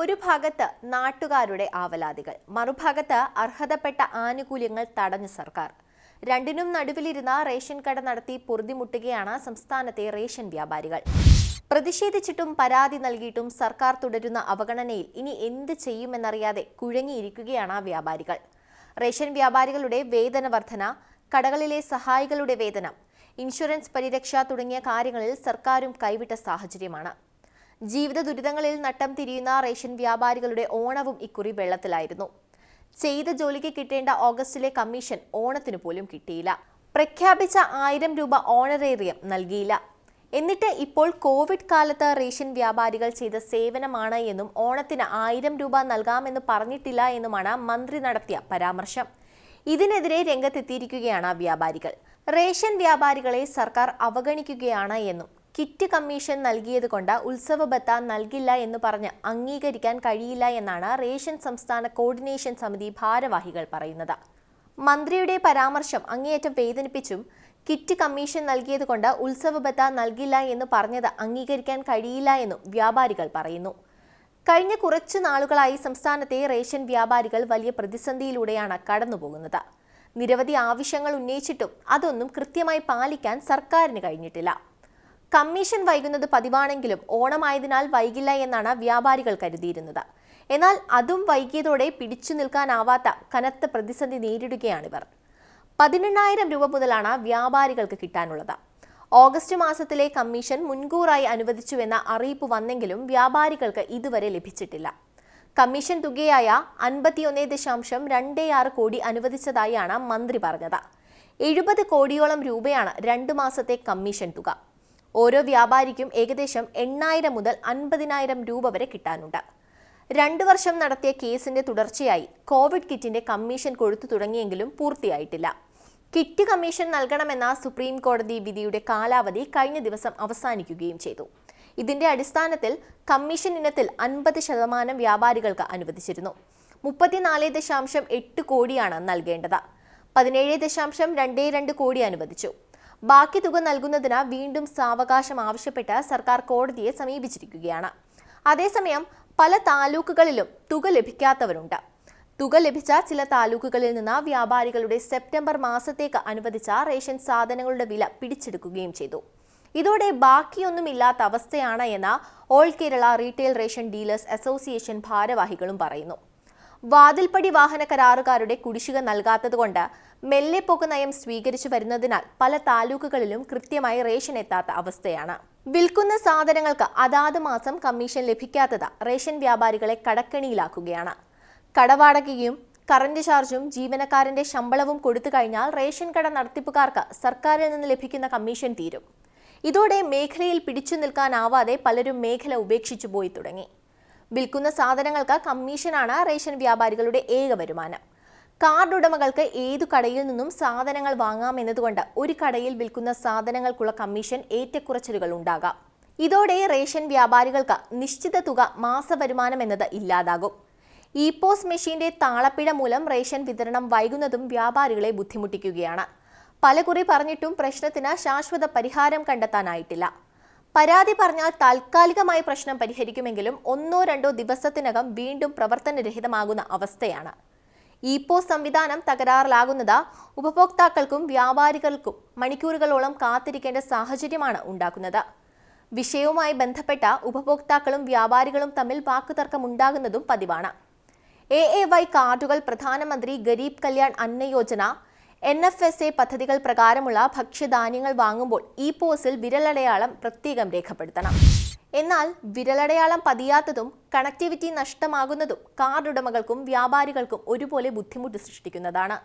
ഒരു ഭാഗത്ത് നാട്ടുകാരുടെ ആവലാതികൾ മറുഭാഗത്ത് അർഹതപ്പെട്ട ആനുകൂല്യങ്ങൾ തടഞ്ഞു സർക്കാർ. രണ്ടിനും നടുവിലിരുന്ന റേഷൻ കട നടത്തി പൊറുതിമുട്ടുകയാണ് സംസ്ഥാനത്തെ റേഷൻ വ്യാപാരികൾ. പ്രതിഷേധിച്ചിട്ടും പരാതി നൽകിയിട്ടും സർക്കാർ തുടരുന്ന അവഗണനയിൽ ഇനി എന്ത് ചെയ്യുമെന്നറിയാതെ കുഴങ്ങിയിരിക്കുകയാണ് വ്യാപാരികൾ. റേഷൻ വ്യാപാരികളുടെ വേതന വർധന കടകളിലെ സഹായികളുടെ വേതനം ഇൻഷുറൻസ് പരിരക്ഷ തുടങ്ങിയ കാര്യങ്ങളിൽ സർക്കാരും കൈവിട്ട സാഹചര്യമാണ്. ജീവിത ദുരിതങ്ങളിൽ നട്ടം തിരിയുന്ന റേഷൻ വ്യാപാരികളുടെ ഓണവും ഇക്കുറി വെള്ളത്തിലായിരുന്നു. ചെയ്ത ജോലിക്ക് കിട്ടേണ്ട ഓഗസ്റ്റിലെ കമ്മീഷൻ ഓണത്തിനു പോലും കിട്ടിയില്ല. പ്രഖ്യാപിച്ച ആയിരം രൂപ ഓണറേറിയം നൽകിയില്ല. എന്നിട്ട് ഇപ്പോൾ കോവിഡ് കാലത്ത് റേഷൻ വ്യാപാരികൾ ചെയ്ത സേവനമാണ് എന്നും ഓണത്തിന് ആയിരം രൂപ നൽകാമെന്ന് പറഞ്ഞിട്ടില്ല എന്നുമാണ് മന്ത്രി നടത്തിയ പരാമർശം. ഇതിനെതിരെ രംഗത്തെത്തിയിരിക്കുകയാണ് വ്യാപാരികൾ. റേഷൻ വ്യാപാരികളെ സർക്കാർ അവഗണിക്കുകയാണ് എന്നും കിറ്റ് കമ്മീഷൻ നൽകിയതുകൊണ്ട് ഉത്സവ ബത്ത നൽകില്ല എന്ന് പറഞ്ഞ് അംഗീകരിക്കാൻ കഴിയില്ല എന്നാണ് റേഷൻ സംസ്ഥാന കോർഡിനേഷൻ സമിതി ഭാരവാഹികൾ പറയുന്നത്. മന്ത്രിയുടെ പരാമർശം അങ്ങേയറ്റം വേദനിപ്പിച്ചും കിറ്റ് കമ്മീഷൻ നൽകിയതുകൊണ്ട് ഉത്സവ ബത്ത നൽകില്ല എന്ന് പറഞ്ഞത് അംഗീകരിക്കാൻ കഴിയില്ല എന്നും വ്യാപാരികൾ പറയുന്നു. കഴിഞ്ഞ കുറച്ചു നാളുകളായി സംസ്ഥാനത്തെ റേഷൻ വ്യാപാരികൾ വലിയ പ്രതിസന്ധിയിലൂടെയാണ് കടന്നുപോകുന്നത്. നിരവധി ആവശ്യങ്ങൾ ഉന്നയിച്ചിട്ടും അതൊന്നും കൃത്യമായി പാലിക്കാൻ സർക്കാരിന് കഴിഞ്ഞിട്ടില്ല. കമ്മീഷൻ വൈകുന്നത് പതിവാണെങ്കിലും ഓണമായതിനാൽ വൈകില്ല എന്നാണ് വ്യാപാരികൾ കരുതിയിരുന്നത്. എന്നാൽ അതും വൈകിയതോടെ പിടിച്ചു നിൽക്കാനാവാത്ത കനത്ത പ്രതിസന്ധി നേരിടുകയാണിവർ പതിനെണ്ണായിരം രൂപ മുതലാണ് വ്യാപാരികൾക്ക് കിട്ടാനുള്ളത്. ഓഗസ്റ്റ് മാസത്തിലെ കമ്മീഷൻ മുൻകൂറായി അനുവദിച്ചുവെന്ന അറിയിപ്പ് വന്നെങ്കിലും വ്യാപാരികൾക്ക് ഇതുവരെ ലഭിച്ചിട്ടില്ല. കമ്മീഷൻ തുകയായ അൻപത്തിയൊന്ന് ദശാംശം രണ്ടേ ആറ് കോടി അനുവദിച്ചതായാണ് മന്ത്രി പറഞ്ഞത്. എഴുപത് കോടിയോളം രൂപയാണ് രണ്ടു മാസത്തെ കമ്മീഷൻ തുക. ഓരോ വ്യാപാരിക്കും ഏകദേശം എണ്ണായിരം മുതൽ അൻപതിനായിരം രൂപ വരെ കിട്ടാനുണ്ട്. രണ്ടു വർഷം നടത്തിയ കേസിന്റെ തുടർച്ചയായി കോവിഡ് കിറ്റിന്റെ കമ്മീഷൻ കൊടുത്തു തുടങ്ങിയെങ്കിലും പൂർത്തിയായിട്ടില്ല. കിറ്റ് കമ്മീഷൻ നൽകണമെന്ന സുപ്രീം കോടതി വിധിയുടെ കാലാവധി കഴിഞ്ഞ ദിവസം അവസാനിക്കുകയും ചെയ്തു. ഇതിന്റെ അടിസ്ഥാനത്തിൽ കമ്മീഷൻ ഇനത്തിൽ അൻപത് ശതമാനം വ്യാപാരികൾക്ക് അനുവദിച്ചിരുന്നു. മുപ്പത്തിനാല് ദശാംശം എട്ട് കോടിയാണ് നൽകേണ്ടത്. പതിനേഴ് ദശാംശം രണ്ടേ രണ്ട് കോടി അനുവദിച്ചു. ബാക്കി തുക നൽകുന്നതിന് വീണ്ടും സാവകാശം ആവശ്യപ്പെട്ട് സർക്കാർ കോടതിയെ സമീപിച്ചിരിക്കുകയാണ്. അതേസമയം പല താലൂക്കുകളിലും തുക ലഭിക്കാത്തവരുണ്ട്. തുക ലഭിച്ച ചില താലൂക്കുകളിൽ നിന്ന് വ്യാപാരികളുടെ സെപ്റ്റംബർ മാസത്തേക്ക് അനുവദിച്ച റേഷൻ സാധനങ്ങളുടെ വില പിടിച്ചെടുക്കുകയും ചെയ്തു. ഇതോടെ ബാക്കിയൊന്നുമില്ലാത്ത അവസ്ഥയാണ് എന്ന് all Kerala retail ration dealers association ഭാരവാഹികളും പറയുന്നു. വാതിൽപ്പടി വാഹന കരാറുകാരുടെ കുടിശ്ശിക നൽകാത്തതുകൊണ്ട് മെല്ലെ പോക്ക് നയം സ്വീകരിച്ചു വരുന്നതിനാൽ പല താലൂക്കുകളിലും കൃത്യമായി റേഷൻ എത്താത്ത അവസ്ഥയാണ്. വിൽക്കുന്ന സാധനങ്ങൾക്ക് അതാത് മാസം കമ്മീഷൻ ലഭിക്കാത്തത് റേഷൻ വ്യാപാരികളെ കടക്കെണിയിലാക്കുകയാണ്. കടവാടകയും കറന്റ് ചാർജും ജീവനക്കാരന്റെ ശമ്പളവും കൊടുത്തു കഴിഞ്ഞാൽ റേഷൻ കട നടത്തിപ്പുകാർക്ക് സർക്കാരിൽ നിന്ന് ലഭിക്കുന്ന കമ്മീഷൻ തീരും. ഇതോടെ മേഖലയിൽ പിടിച്ചു നിൽക്കാനാവാതെ പലരും മേഖല ഉപേക്ഷിച്ചു പോയി തുടങ്ങി. വിൽക്കുന്ന സാധനങ്ങൾക്ക് കമ്മീഷനാണ് റേഷൻ വ്യാപാരികളുടെ ഏക വരുമാനം. കാർഡ് ഉടമകൾക്ക് ഏതു കടയിൽ നിന്നും സാധനങ്ങൾ വാങ്ങാമെന്നതുകൊണ്ട് ഒരു കടയിൽ വിൽക്കുന്ന സാധനങ്ങൾക്കുള്ള കമ്മീഷൻ ഏറ്റക്കുറച്ചിലുകൾ ഉണ്ടാകാം. ഇതോടെ റേഷൻ വ്യാപാരികൾക്ക് നിശ്ചിത തുക മാസവരുമാനം എന്നത് ഇല്ലാതാകും. ഇ പോസ് മെഷീന്റെ താളപ്പിഴ മൂലം റേഷൻ വിതരണം വൈകുന്നതും വ്യാപാരികളെ ബുദ്ധിമുട്ടിക്കുകയാണ്. പലകുറി പറഞ്ഞിട്ടും പ്രശ്നത്തിന് ശാശ്വത പരിഹാരം കണ്ടെത്താനായിട്ടില്ല. പരാതി പറഞ്ഞാൽ താൽക്കാലികമായി പ്രശ്നം പരിഹരിക്കുമെങ്കിലും ഒന്നോ രണ്ടോ ദിവസത്തിനകം വീണ്ടും പ്രവർത്തനരഹിതമാകുന്ന അവസ്ഥയാണ്. ഇ പോസ് സംവിധാനം തകരാറിലാകുന്നത് ഉപഭോക്താക്കൾക്കും വ്യാപാരികൾക്കും മണിക്കൂറുകളോളം കാത്തിരിക്കേണ്ട സാഹചര്യമാണ് ഉണ്ടാക്കുന്നത്. വിഷയവുമായി ബന്ധപ്പെട്ട ഉപഭോക്താക്കളും വ്യാപാരികളും തമ്മിൽ വാക്കുതർക്കമുണ്ടാകുന്നതും പതിവാണ്. എ എ വൈ കാർഡുകൾ പ്രധാനമന്ത്രി Garib Kalyan Anna Yojana N F S A പദ്ധതികൾ പ്രകാരമുള്ള ഭക്ഷ്യധാന്യങ്ങൾ വാങ്ങുമ്പോൾ ഈ പോസിൽ വിരലടയാളം പ്രത്യേകം രേഖപ്പെടുത്തണം. എന്നാൽ വിരലടയാളം പതിയാത്തതും കണക്ടിവിറ്റി നഷ്ടമാകുന്നതും കാർഡ് ഉടമകൾക്കും വ്യാപാരികൾക്കും ഒരുപോലെ ബുദ്ധിമുട്ട് സൃഷ്ടിക്കുന്നതാണ്.